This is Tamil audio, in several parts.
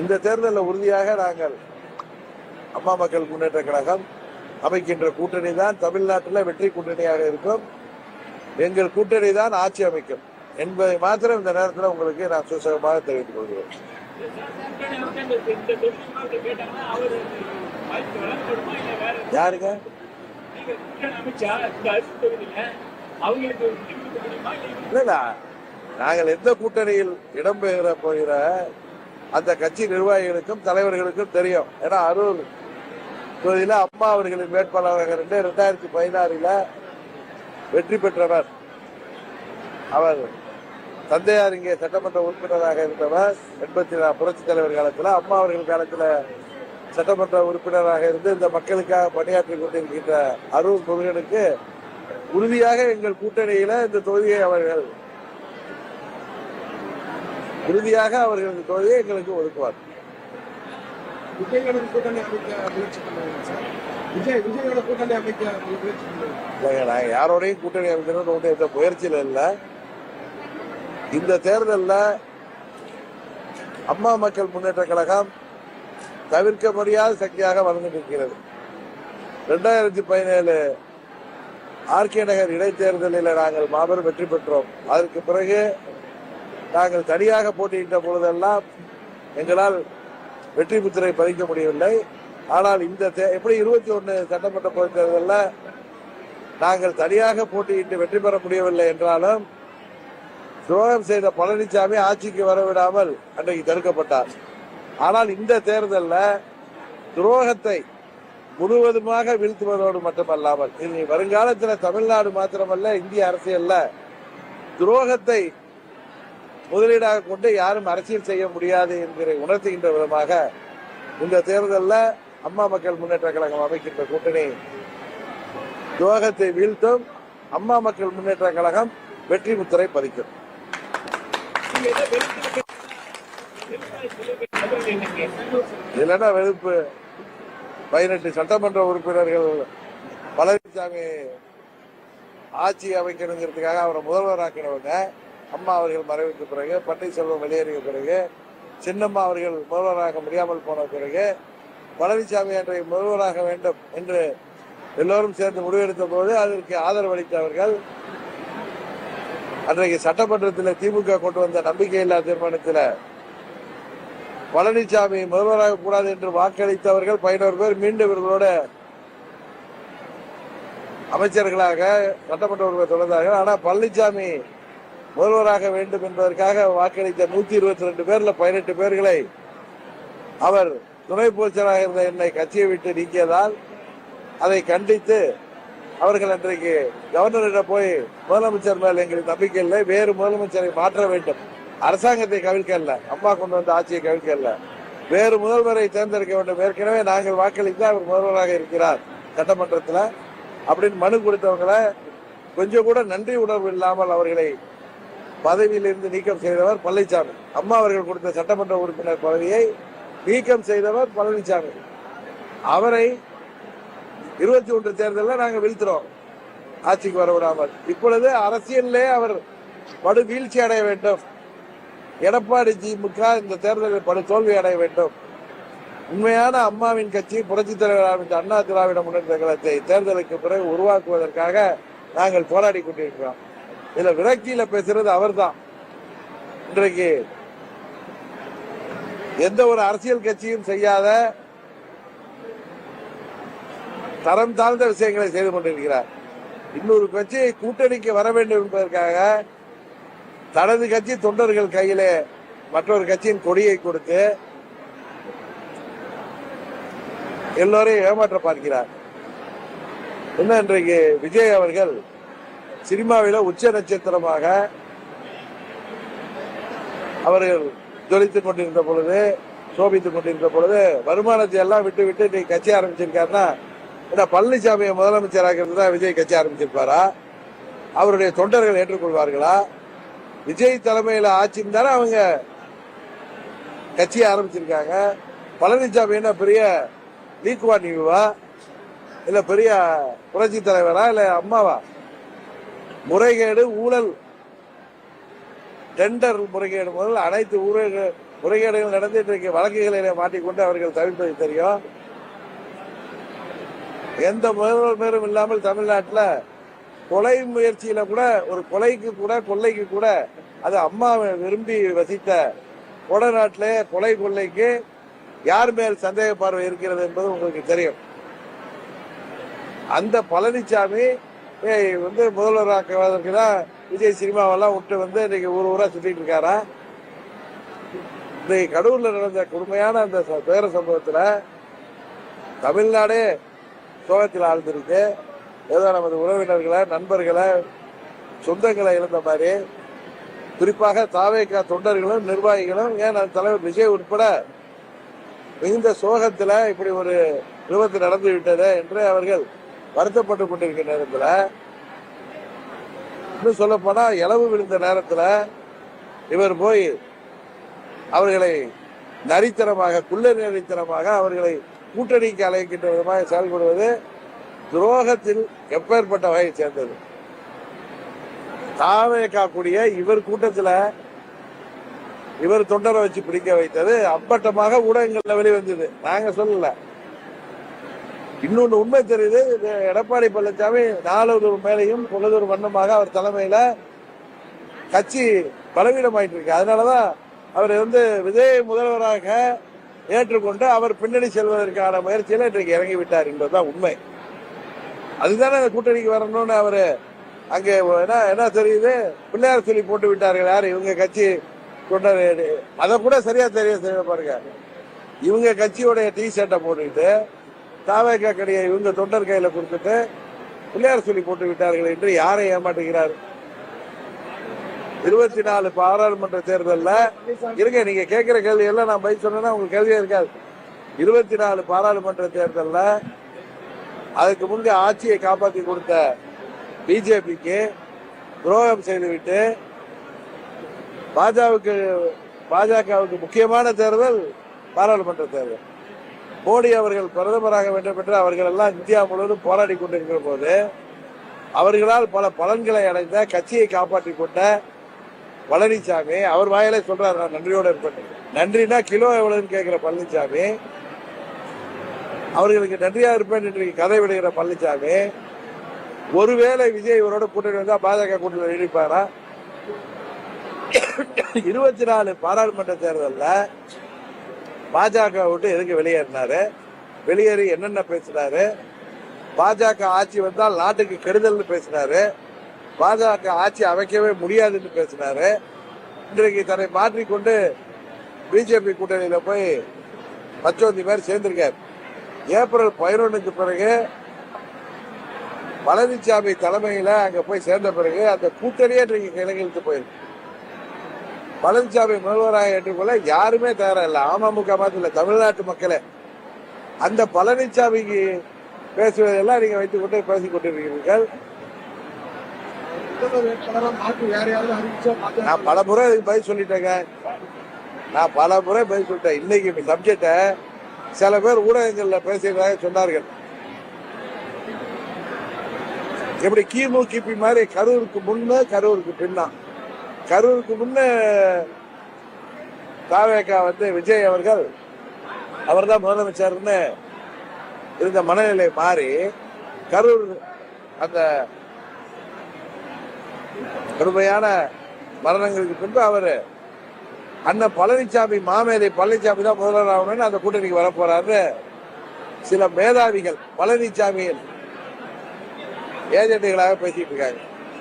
இந்த தேர்தலில் உறுதியாக நாங்கள் அம்மா மக்கள் முன்னேற்ற கழகம் அமைக்கின்ற கூட்டணி தான் தமிழ்நாட்டில் வெற்றி கூட்டணியாக இருக்கும். எங்கள் கூட்டணி தான் ஆட்சி அமைக்கும். என்பதை மாத்திரம் இந்த நேரத்தில் உங்களுக்கு நான் சுசகமாக தெரிவித்துக் கொள்கிறேன். யாருங்க? அவங்களுக்கு நாங்கள் எந்த கூட்டணியில் இடம்பெற போகிற அந்த கட்சி நிர்வாகிகளுக்கும் தலைவர்களுக்கும் தெரியும். ஏன்னா அரூர் தொகுதியில் அம்மா அவர்களின் வேட்பாளராக இருந்து ரெண்டாயிரத்தி பதினாறில் வெற்றி பெற்றவர். அவர் தந்தையார் இங்கே சட்டமன்ற உறுப்பினராக இருந்தவர். எண்பத்தி புரட்சி தலைவர் காலத்தில் அம்மா அவர்கள் காலத்தில் சட்டமன்ற உறுப்பினராக இருந்து இந்த மக்களுக்காக பணியாற்றி கொண்டிருக்கின்ற அரூர் முருகனுக்கு உறுதியாக எங்கள் கூட்டணியில இந்த தொகுதியை அவர்கள் உறுதியாக அவர்கள் தொகுதியை எங்களுக்கு ஒதுக்குவார். விஜயோட கூட்டணி அமைக்க முயற்சி பண்ணுவாங்க சார்? விஜய் விஜயோட கூட்டணி அமைக்க முயற்சி பண்ணுவாங்க இல்லைங்க நாங்கள் யாரோடையும் கூட்டணி அமைக்கணும்னு ஒன்றும் எந்த முயற்சியில் இல்லை. இந்த தேர்தலில் அம்மா மக்கள் முன்னேற்ற கழகம் தவிர்க்க முடியாத சக்தியாக வளர்ந்து நிற்கிறது ரெண்டாயிரத்தி பதினேழு ஆர்கே நகர் இடைத்தேர்தலில் நாங்கள் மாபெரும் வெற்றி பெற்றோம். அதற்கு பிறகு நாங்கள் தனியாக போட்டியிட்ட பொழுதெல்லாம் எங்களால் வெற்றி முத்திரை பதிக்க முடியவில்லை. ஆனால் இந்த எப்படி இருபத்தி ஒன்று சட்டமன்ற பொதுத் தேர்தலில் நாங்கள் தனியாக போட்டியிட்டு வெற்றி பெற முடியவில்லை என்றாலும் துரோகம் செய்த பழனிசாமி ஆட்சிக்கு வரவிடாமல் அன்றைக்கு தடுக்கப்பட்டார். ஆனால் இந்த தேர்தலில் துரோகத்தை முழுவதுமாக வீழ்த்துவதோடு மட்டுமல்லாமல் இனி வருங்காலத்தில் தமிழ்நாடு மாத்திரமல்ல இந்திய அரசியல்ல துரோகத்தை முதலீடாக கொண்டு யாரும் அரசியல் செய்ய முடியாது என்கிற உணர்த்துகின்ற விதமாக இந்த தேர்தலில் அம்மா மக்கள் முன்னேற்ற கழகம் அமைக்கின்ற கூட்டணி துரோகத்தை வீழ்த்தும் அம்மா மக்கள் முன்னேற்ற கழகம் வெற்றி முத்திரை பதிக்கும். இல்லைன்னா வெறுப்பு? பதினெட்டு சட்டமன்ற உறுப்பினர்கள் பழனிசாமி ஆட்சி அமைக்கணுங்கிறதுக்காக அவரை முதல்வராக்கினவங்க. அம்மா அவர்கள் மறைவுக்கு பிறகு பன்னீர்செல்வம் வெளியேறிய பிறகு சின்னம்மா அவர்கள் முதல்வராக முடியாமல் போன பிறகு பழனிசாமி அன்றைய முதல்வராக வேண்டும் என்று எல்லோரும் சேர்ந்து முடிவெடுத்த போது அதற்கு ஆதரவு அளித்தவர்கள் அன்றைக்கு சட்டமன்றத்தில் திமுக கொண்டு வந்த நம்பிக்கையில்லா தீர்மானத்தில் பழனிசாமி முதல்வராக கூடாது என்று வாக்களித்தவர்கள் பதினோரு பேர் மீண்டும் இவர்களோட அமைச்சர்களாக சட்டமன்ற உறுப்பினர் தொடர்ந்தார்கள் ஆனால் பழனிசாமி முதல்வராக வேண்டும் என்பதற்காக வாக்களித்த நூத்தி இருபத்தி ரெண்டு பேர்ல பதினெட்டு பேர்களை அவர் துணை பொதுச்செயலாளராக இருந்த என்னை கட்சியை விட்டு நீக்கியதால் அதை கண்டித்து அவர்கள் அன்றைக்கு கவர்னரிடம் போய் முதலமைச்சர் மேல் எங்களுக்கு நம்பிக்கை இல்லை. வேறு முதலமைச்சரை மாற்ற வேண்டும். அரசாங்கத்தை கவிழ்க்கல்ல. அம்மா கொண்டு வந்த ஆட்சியை கவிழ்க்கல்ல. வேறு முதல்வரை தேர்ந்தெடுக்க வேண்டும். ஏற்கனவே நாங்கள் வாக்களித்து அவர் முதல்வராக இருக்கிறார் சட்டமன்றத்தில். அப்படின்னு மனு கொடுத்தவங்களை கொஞ்சம் கூட நன்றி உணர்வு இல்லாமல் அவர்களை பதவியிலிருந்து நீக்கம் செய்தவர் பழனிசாமி அம்மா அவர்கள் கொடுத்த சட்டமன்ற உறுப்பினர் பதவியை நீக்கம் செய்தவர் பழனிசாமி அவரை இருபத்தி ஒன்று தேர்தலில் நாங்கள் வீழ்த்துறோம். ஆட்சிக்கு வர விடாமல் இப்பொழுது அரசியலிலே அவர் படு வீழ்ச்சி அடைய வேண்டும். எடப்பாடி திமுக இந்த தேர்தலில் படு தோல்வி அடைய வேண்டும். உண்மையான அம்மாவின் கட்சி புரட்சித் தலைவர் அண்ணா திராவிட முன்னேற்ற கழகத்தை தேர்தலுக்கு பிறகு உருவாக்குவதற்காக நாங்கள் போராடி கொண்டிருக்கிறோம். இதுல விரக்தியில பேசுறது அவர்தான். இன்றைக்கு எந்த ஒரு அரசியல் கட்சியும் செய்யாத தரம் தாழ்ந்த விஷயங்களை செய்து கொண்டிருக்கிறார். இன்னொரு கட்சி கூட்டணிக்கு வர வேண்டும் என்பதற்காக தனது கட்சி தொண்டர்கள் கையிலே மற்றொரு கட்சியின் கொடியை கொடுத்து எல்லோரையும் ஏமாற்ற பார்க்கிறார். என்ன இன்றைக்கு விஜய் அவர்கள் சினிமாவில உச்ச நட்சத்திரமாக அவர்கள் ஜொலித்துக் கொண்டிருந்த பொழுது சோபித்துக் கொண்டிருந்த பொழுது வருமானத்தை எல்லாம் விட்டு விட்டு இன்னைக்கு கட்சி ஆரம்பிச்சிருக்காருன்னா என்ன பழனிசாமியை முதலமைச்சராகிறது தான் விஜய் கட்சி ஆரம்பிச்சிருப்பாரா? அவருடைய தொண்டர்கள் ஏற்றுக்கொள்வார்களா? விஜய் தலைமையில ஆட்சின்னு தானே அவங்க கட்சியை ஆரம்பிச்சிருக்காங்க. பழனிசாமி என்ன பெரிய லீக்குவா நீவா இல்ல பெரிய புரட்சி தலைவரா? இல்ல அம்மாவா? முறைகேடு ஊழல் டெண்டர் முறைகேடு முதல் அனைத்து ஊரக முறைகேடுகள் நடந்து இன்றைக்கு வழக்குகளிலே மாட்டிக்கொண்டு அவர்கள் தவிர்ப்பது தெரியும். எந்த முதல்வர் மேலும் இல்லாமல் தமிழ்நாட்டில் கொலை முயற்சியில கூட ஒரு கொலைக்கு கூட கொள்ளைக்கு கூட அது அம்மா விரும்பி வசித்த கொடநாட்டிலே கொலை கொள்ளைக்கு யார் மேல் சந்தேக பார்வை இருக்கிறது என்பது உங்களுக்கு தெரியும். அந்த பழனிசாமி வந்து முதல்வராக்குவதற்கு தான் விஜய் சினிமாவெல்லாம் விட்டு வந்து இன்னைக்கு ஊர் ஊரா சுத்திட்டு இருக்காரா? இன்னைக்கு கடவுள்ல நடந்த கொடுமையான அந்த துயர சம்பவத்துல தமிழ்நாடே சோகத்தில் ஆழ்ந்திருக்கு. ஏதோ நமது உறவினர்களை நண்பர்களை சொந்தங்களை இழந்த மாதிரி. குறிப்பாக தாவேக்கா தொண்டர்களும் நிர்வாகிகளும் ஏன் அந்த தலைவர் விஜய் உட்பட மிகுந்த சோகத்தில் இப்படி ஒரு விபத்து நடந்து விட்டது என்று அவர்கள் வருத்தப்பட்டு கொண்டிருக்கிற நேரத்தில் இன்னும் சொல்ல போனா இளவு விழுந்த நேரத்தில் இவர் போய் அவர்களை நரித்தனமாக குள்ள நரித்தனமாக அவர்களை கூட்டணிக்கு அழைக்கின்ற விதமாக செயல்படுவது துரோகத்தில் எப்பேற்பட்ட வகையை சேர்ந்தது. தாவே காக்கூடிய இவர் கூட்டத்தில் இவர் தொண்டரை வச்சு பிடிக்க வைத்தது அப்பட்டமாக ஊடகங்கள்ல வெளிவந்தது. நாங்க சொல்லல. இன்னொன்று உண்மை தெரியுது. இது எடப்பாடி பழனிசாமி நாளொரு மேலையும் பொழுதொரு வண்ணமாக அவர் தலைமையில கட்சி பலவீனமாயிட்டு இருக்கு அதனாலதான் அவர் வந்து விஜய் முதல்வராக ஏற்றுக்கொண்டு அவர் பின்னணி செல்வதற்கான முயற்சியில இன்றைக்கு இறங்கி விட்டார் என்பதுதான் உண்மை. அதுதானே அந்த கூட்டணிக்கு வரணும்னு அவரு அங்கே என்ன என்ன தெரியுது? பிள்ளையார் சொல்லி போட்டு விட்டார்கள். யார்? இவங்க கட்சி கொண்டாரு அதை கூட சரியா தெரிய செய்ய பாருங்க. இவங்க கட்சியோடைய டி ஷர்ட்டை போட்டுக்கிட்டு தாவேக்கா கடையை இவங்க தொண்டர் கையில கொடுத்துட்டு பிள்ளையார் சொல்லி போட்டு விட்டார்கள் என்று யாரை ஏமாற்றுகிறார்? இருபத்தி நாலு பாராளுமன்ற தேர்தலில் இருங்க நீங்க கேட்கிற கேள்வி எல்லாம் நான் பதில் சொன்னேன்னா உங்களுக்கு கேள்வியே இருக்காது. இருபத்தி நாலு பாராளுமன்ற தேர்தல்ல அதுக்கு முன்பு ஆட்சியை காப்பாற்றி கொடுத்த பிஜேபிக்கு துரோகம் செய்துவிட்டு பாஜகவுக்கு பாஜகவுக்கு முக்கியமான தேர்தல் பாராளுமன்ற தேர்தல். மோடி அவர்கள் பிரதமராக வேண்டும் என்று அவர்கள் எல்லாம் இந்தியா முழுவதும் போராடி கொண்டிருக்கிற போது அவர்களால் பல பலன்களை அடைந்த கட்சியை காப்பாற்றிக் கொண்ட பழனிசாமி அவர் வாயிலே சொல்றாரு நான் நன்றியோட இருப்பேன். நன்றினா கிலோ எவ்வளவுன்னு கேட்கிற பழனிசாமி அவர்களுக்கு நன்றியா இருப்பேன் என்று கதை விடுகிற பழனிசாமி ஒருவேளை விஜய் இவரோட கூட்டணி வந்தா பாஜக கூட்டணி நீடிப்பாரா? இருபத்தி நாலு பாராளுமன்ற தேர்தலில் பாஜக விட்டு எதுக்கு வெளியேறினாரு? வெளியேறி என்னென்ன பேசினாரு? பாஜக ஆட்சி வந்தால் நாட்டுக்கு கெடுதல்னு பேசினாரு. பாஜக ஆட்சி அமைக்கவே முடியாதுன்னு பேசினாரு. இன்றைக்கு தன்னை மாற்றிக்கொண்டு பிஜேபி கூட்டணியில போய் பச்சோந்தி மாதிரி சேர்ந்திருக்காரு. ஏப்ரல் பதினொன்னுக்கு பிறகு பழனிசாமி தலைமையில அங்க போய் சேர்ந்த பிறகு அந்த கூட்டணியே இன்றைக்கு கிழங்கிழுத்து போயிருக்கு. பழனிசாமி முதல்வராக ஏற்றுக்கொள்ள யாருமே தயாரா இல்ல அமமுக இல்ல தமிழ்நாட்டு மக்களே. அந்த பழனிசாமிக்கு பேசுவதெல்லாம் நீங்க வைத்துக் கொண்டு பேசிக் கொண்டிருக்கிறீர்கள் நான் பல முறை இதுக்கு பதில் சொல்லிட்டேங்க. நான் பல முறை பதில் சொல்லிட்டேன். இன்னைக்கு சப்ஜெக்ட சில பேர் ஊடகங்கள்ல பேசுறதாக சொன்னார்கள். எப்படி கிமு கிபி மாதிரி கரூருக்கு முன்ன கரூருக்கு பின்னா. கரூருக்கு முன்ன தாவேக்கா வந்து விஜய் அவர்கள் அவர் தான் முதலமைச்சர்னு இருந்த மனநிலை மாறி கரூர் அந்த கடுமையான மரணங்களுக்கு பின்பு அவர் அண்ணன் பழனிசாமி மாமேதை பழனிசாமி தான் முதல்வர் ஆகணும்னு அந்த கூட்டணிக்கு வர சில மேதாவிகள் பழனிசாமியின் ஏஜென்ட்டுகளாக பேசிட்டு இருக்காங்க.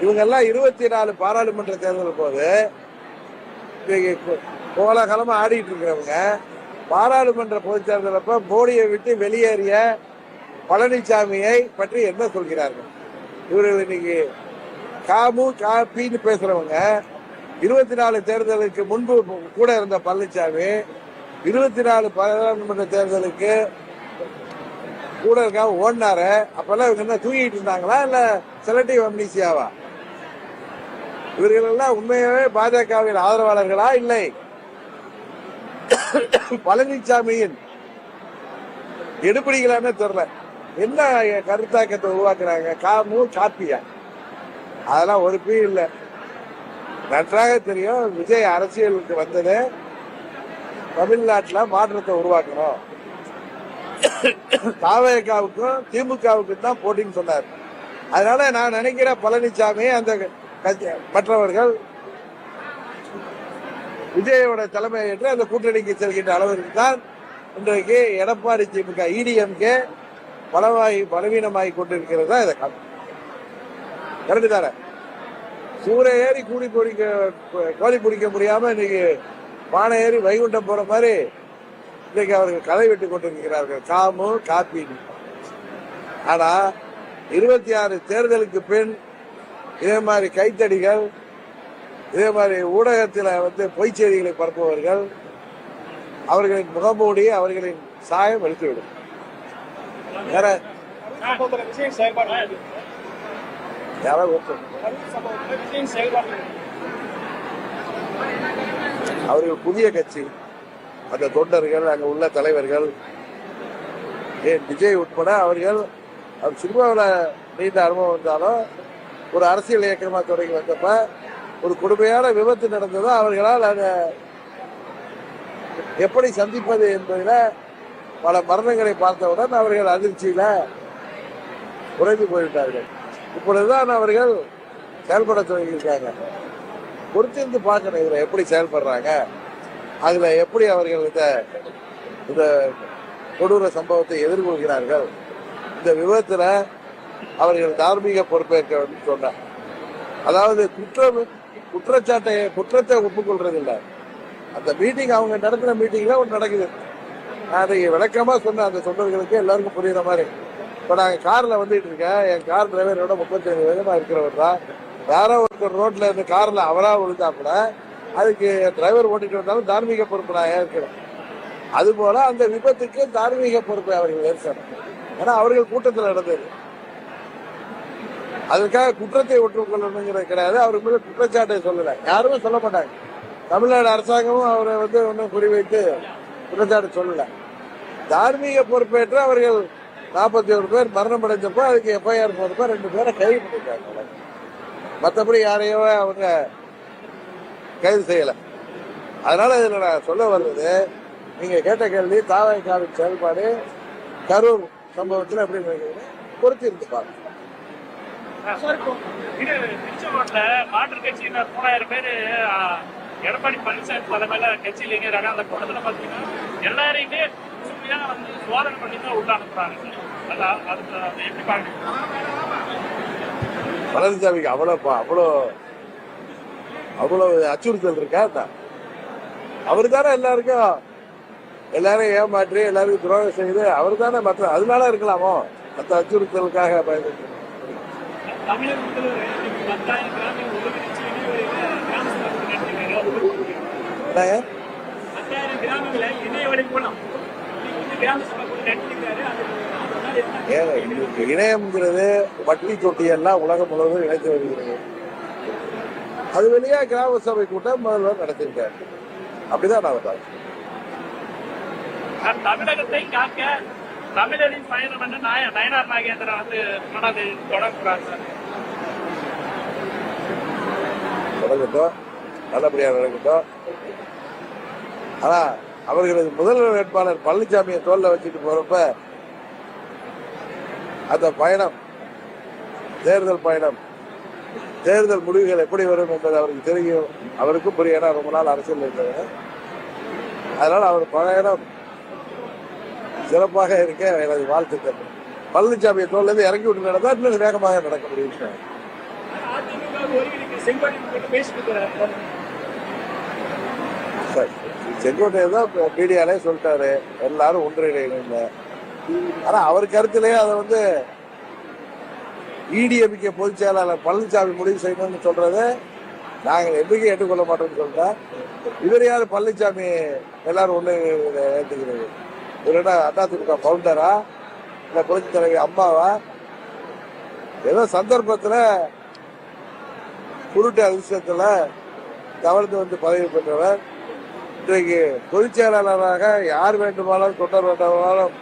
இவங்க எல்லாம் இருபத்தி நாலு பாராளுமன்ற தேர்தல் போது கோ- கோலாகலமா ஆடிட்டு இருக்கிறவங்க பாராளுமன்ற பொதுச் தேர்தல் அப்ப மோடியை விட்டு வெளியேறிய பழனிசாமியை பற்றி என்ன சொல்கிறார்கள்? இவர்கள் இன்னைக்கு காமு காப்பின்னு பேசுறவங்க இருபத்தி நாலு தேர்தலுக்கு முன்பு கூட இருந்த பழனிசாமி இருபத்தி நாலு பாராளுமன்ற தேர்தலுக்கு கூட இருக்காம ஓடினாரு. அப்பெல்லாம் இவங்க என்ன தூங்கிட்டு இருந்தாங்களா இல்ல செலக்டிவ் அம்னிசியாவா இவர்களெல்லாம் உண்மையாகவே பாஜகவின் ஆதரவாளர்களா? இல்லை. பழனிசாமியின் எடுபடிகளான்னு தெரியல. என்ன கருத்தாக்கத்தை உருவாக்குறாங்க? காமு காப்பியா அதெல்லாம் ஒரு பீ இல்லை. நன்றாக தெரியும் விஜய் அரசியலுக்கு வந்தது. தமிழ்நாட்டில் மாற்றத்தை உருவாக்கணும். தாவேகாவுக்கும் திமுகவுக்கும் தான் போட்டின்னு சொன்னார். அதனால நான் நினைக்கிறேன் பழனிசாமி அந்த மற்றவர்கள் விஜயோட தலைமை என்று அந்த கூட்டணிக்கு செல்கின்ற அளவிற்கு தான் இன்றைக்கு எடப்பாடி திமுக இடிஎம்கே பலவாகி பலவீனமாகி கொண்டிருக்கிறது தான் இதை கரண்டு கரெக்டு தானே? சூறை ஏறி கூடி பிடிக்க கோழி பிடிக்க முடியாம இன்னைக்கு பானை ஏறி வைகுண்டம் போற மாதிரி இன்னைக்கு அவர்கள் கதை விட்டு கொண்டிருக்கிறார்கள். காமு காப்பி ஆனா இருபத்தி ஆறு தேர்தலுக்கு பின் இதே மாதிரி கைத்தடிகள் இதே மாதிரி ஊடகத்தில் வந்து பொய்ச் செய்திகளை பரப்புபவர்கள் அவர்களின் முகமூடி அவர்களின் சாயம் எடுத்துவிடும் வேற? அவர்கள் புதிய கட்சி அந்த தொண்டர்கள் அங்க உள்ள தலைவர்கள் ஏன் விஜய் உட்பட அவர்கள் அவர் சினிமாவில் நீண்ட அனுபவம் வந்தாலும் ஒரு அரசியல் இயக்கமாக தொடங்கி வந்தப்ப ஒரு கொடுமையான விபத்து நடந்ததோ அவர்களால் அதை எப்படி சந்திப்பது என்பதில் பல மரணங்களை பார்த்தவுடன் அவர்கள் அதிர்ச்சியில் உறைந்து போய்விட்டார்கள். இப்பொழுதுதான் அவர்கள் செயல்பட தொடங்கியிருக்காங்க. பொறுத்திருந்து பார்க்கணும் இதில் எப்படி செயல்படுறாங்க. அதில் எப்படி அவர்கள் இந்த இந்த கொடூர சம்பவத்தை எதிர்கொள்கிறார்கள். இந்த விபத்தில் அவர்கள் தார்மீக பொறுப்பேற்க வேண்டும் சொன்னார். அதாவது குற்றம் குற்றச்சாட்டை குற்றத்தை ஒப்புக்கொள்றதில்லை. அந்த மீட்டிங் அவங்க நடத்தின மீட்டிங்ல ஒன்று நடக்குது. நான் அதை விளக்கமா சொன்னேன். அந்த தொண்டர்களுக்கு எல்லாருக்கும் புரியுற மாதிரி. இப்போ நாங்கள் காரில் வந்துட்டு இருக்கேன். என் கார் டிரைவரோட முப்பத்தஞ்சு வேகமாக இருக்கிறவர் தான். யாரோ ஒருத்தர் ரோட்ல இருந்து கார்ல அவரா விழுந்தா கூட அதுக்கு டிரைவர் ஓட்டிட்டு வந்தாலும் தார்மீக பொறுப்பு நான் ஏற்கிறேன் அதுபோல அந்த விபத்துக்கு தார்மீக பொறுப்பை அவர்கள் ஏற்கணும். ஏன்னா அவர்கள் கூட்டத்தில் நடந்தது. அதற்காக குற்றத்தை ஒற்றுக்கொள்ளணுங்கிறது கிடையாது. அவர் மேலே குற்றச்சாட்டை சொல்லல. யாருமே சொல்ல மாட்டாங்க. தமிழ்நாடு அரசாங்கமும் அவரை வந்து ஒன்றும் குறிவைத்து குற்றச்சாட்டு சொல்லல. தார்மீக பொறுப்பேற்று அவர்கள் நாற்பத்தி ஒரு பேர் மரணம் அடைஞ்சப்போ அதுக்கு எஃப்ஐஆர் போறப்ப ரெண்டு பேரை கைது பண்ணிட்டாங்க. மற்றபடி யாரையோ அவங்க கைது செய்யல. அதனால இதுல நான் சொல்ல வர்றது நீங்க கேட்ட கேள்வி தாவகாவின் செயல்பாடு கரூர் சம்பவத்தில் எப்படி நினைக்கிறீங்க? பொறுத்து இருந்து பாருங்க இது திருச்செங்கோட்டுல மாற்றுக் கட்சியினர் மூணாயிரம் பேரு எடப்பாடி பழனிசாமி தலைமையில கட்சியில் இயங்குறாங்க அந்த கூட்டத்துல பாத்தீங்கன்னா எல்லாரையுமே உண்மையா வந்து சோதனை பண்ணி தான் உள்ள அனுப்புறாங்க அதான் அதுக்கு அதை எப்படி பாருங்க பழனிசாமிக்கு அவ்வளோ அவ்வளோ அவ்வளவு அச்சுறுத்தல் இருக்கா? அவரு தானே எல்லாருக்கும் எல்லாரும் ஏமாற்றி எல்லாருக்கும் துரோகம் செய்து அவர் தானே மற்ற அதனால இருக்கலாமோ? மற்ற அச்சுறுத்தலுக்காக பயன்படுத்த தமிழக முதல்வர் இன்னைக்கு பத்தாயிரம் கிராமம் ஒருங்கிணைச்சு இணைய கிராம சபை நடத்திருக்காங்க என்னங்க? பத்தாயிரம் கிராமங்களை இணைய வழி மூலம் இன்னைக்கு கிராம சபை நடத்திருக்காரு இணையம்ங்கிறது வட்டி தொட்டி எல்லாம் உலகம் முழுவதும் இணைத்து வருகிறது. அது வெளியே கிராம சபை கூட்டம் முதல்வர் நடத்திருக்காரு அப்படிதான் நான். நான் தமிழகத்தை காக்க தமிழரின் பயணம் என்று நாய- நயனார் நாகேந்திரன் வந்து தொடங்குறார் சார். நடக்கட்டும் நல்லபடியாக நடக்கட்டும். ஆனால் அவர்களது முதல்வர் வேட்பாளர் பழனிசாமியை தோல்ல வச்சுட்டு போறப்ப அந்த பயணம் தேர்தல் பயணம் தேர்தல் முடிவுகள் எப்படி வரும் என்பது அவருக்கு தெரியும். அவருக்கும் புரிய ஏன்னா ரொம்ப நாள் அரசியல் இருந்தது அதனால் அவர் பயணம் சிறப்பாக இருக்க எனது வாழ்த்துக்கள். பழனிசாமியை தோல்ல இருந்து இறங்கி விட்டு நடந்தால் இன்னும் வேகமாக நடக்க முடியும். செங்கோட்டையன் தான் மீடியாலே சொல்லிட்டாரு. எல்லாரும் ஒன்றிணைங்க ஆனா அவர் கருத்திலேயே அதை வந்து இடிஎம்கே பொதுச் செயலாளர் பழனிசாமி முடிவு செய்யணும்னு சொல்றது நாங்கள் எப்படி ஏற்றுக்கொள்ள மாட்டோம்னு சொல்லிட்டா இவர் யாரு? பழனிசாமி எல்லாரும் ஒண்ணு ஏற்றுக்கிறது இவர் என்ன அதிமுக பவுண்டரா இல்ல புரட்சி தலைவி அம்மாவா? ஏதோ சந்தர்ப்பத்துல குருட்டு அதிர்ஷ்டத்துல கவர்ந்து வந்து பதவி பெற்றவர். இன்றைக்கு பொதுச் செயலாளராக யார் வேண்டுமானாலும் தொண்டர் வேண்டுமானாலும்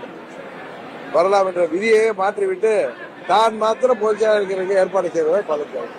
வரலாம் என்ற விதியையே மாற்றிவிட்டு தான் மாத்திரம் பொதுச் செயலாளருக்கு ஏற்பாடு செய்தவர் பழனிசாமி